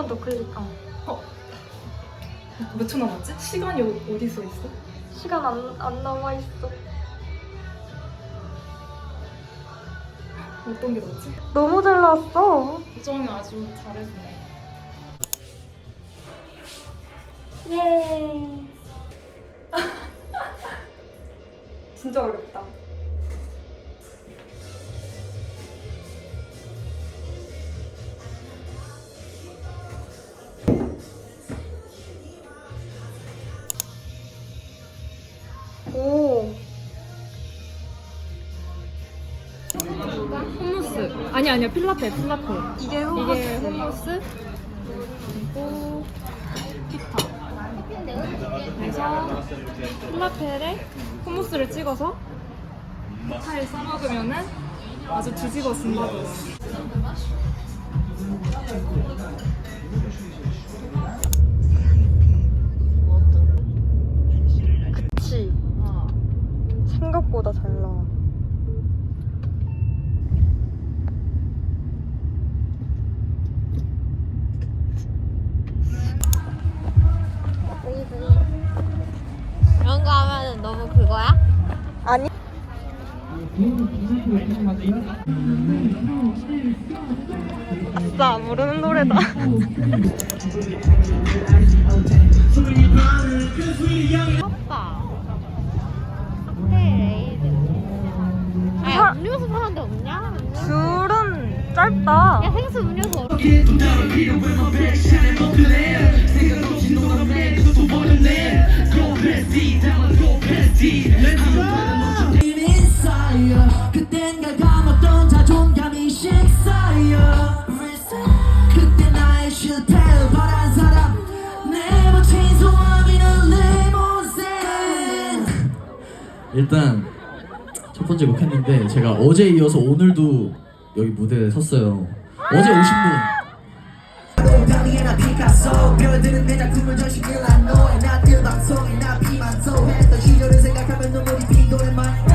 번 더 클릭. 어. 몇 초 남았지? 시간이 어- 어디 써 있어? 시간 안, 안 남아 있어. 어떤 게 낫지? 너무 잘 나왔어. 우정이 아주 잘했네. 예. 진짜 어렵다. 아니 아니야 필라테 필라테. 이게 이게 후보스. hummus 그리고 피타. 그래서 필라테에 hummus를 찍어서 파에 싸 먹으면은 아주 뒤집어 쓴다고. 너무 그거야? 아니. 아싸, 모르는 노래다. 음료수 파는데 없냐? 줄은 짧다. 야 생수 음료수 어 일단 첫 번째 곡 했는데 제가 어제 이어서 오늘도 여기 무대에 섰어요. 어제 오신 분 피카소 별들은 내 작품을 전시길 안 노에 나들 방송에 나 피만소 했던 시절을 생각하면 눈물이 피곤해만 요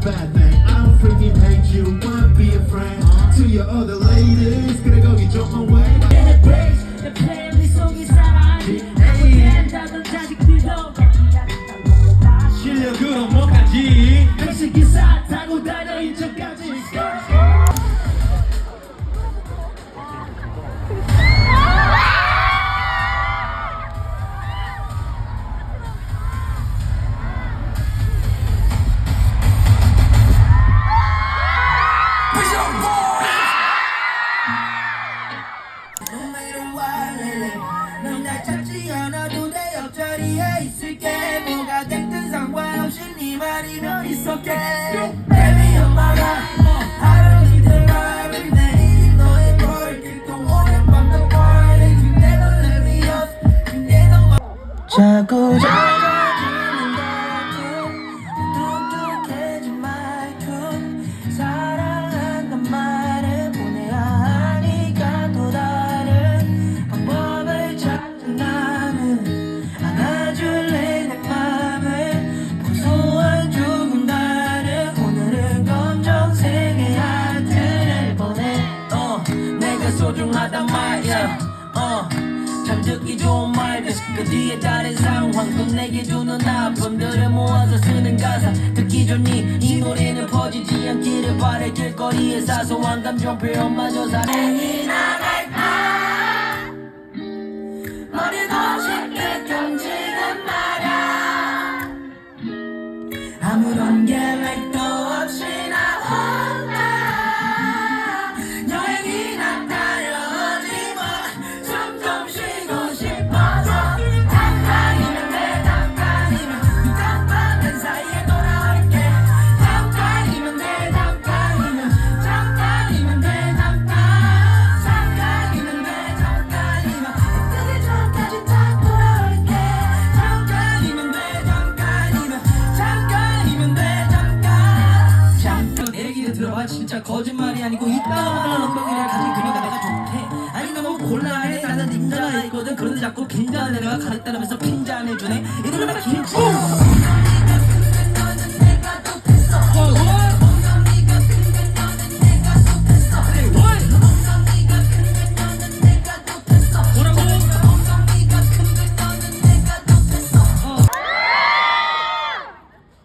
bad thing. I don't freaking hate you. Wanna be a friend to your other ladies? Gonna go get your own way. In the the. She look good on Mocha 듣기 좋은 말들. 그 뒤에 따른 상황 또 내게 주는 아픔들을 모아서 쓰는 가사. 듣기 좋니? 이 노래는 퍼지지 않기를 바래 길거리에 사소한 감정 표현마저 사랑이 나갈까? 머리 더 쉽게 거짓말이 아니고 이따만한 엉덩이를 가진 그녀가 내가 좋대. 아니 나 너무 곤란해 나는 임자가 있거든. 그런데 자꾸 긴장을 내가 가겠다면서 핀잔해주네. 이러면 나 김치. 어!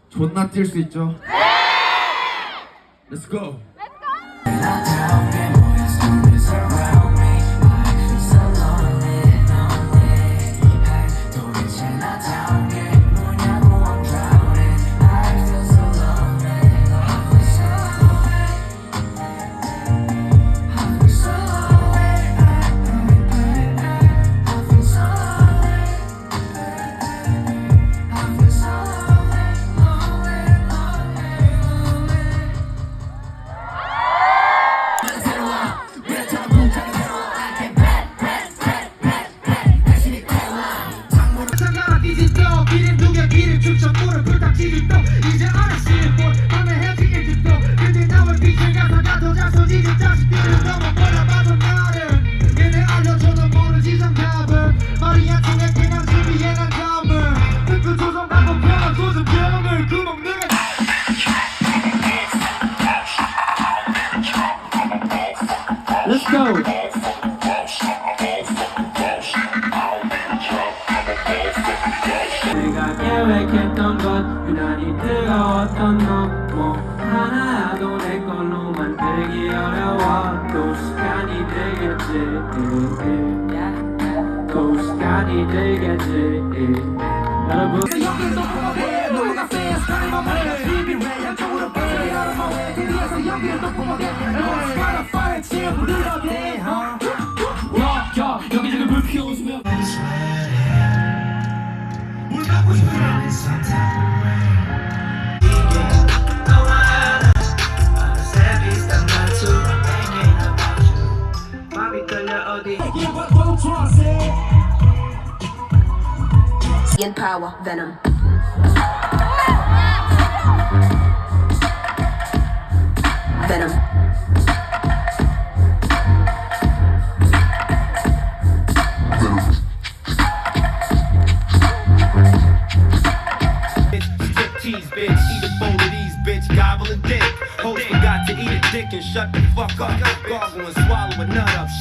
존나 뛸 수 있죠? 네! Let's go! 넌 유난히 뜨거웠던 너뭐 하나라도 내 걸로 만들기 어려워. 또 시간이 들겠지. 또 시간이 들겠지. 여러분. Hey. In power, venom. Venom.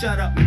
shut up.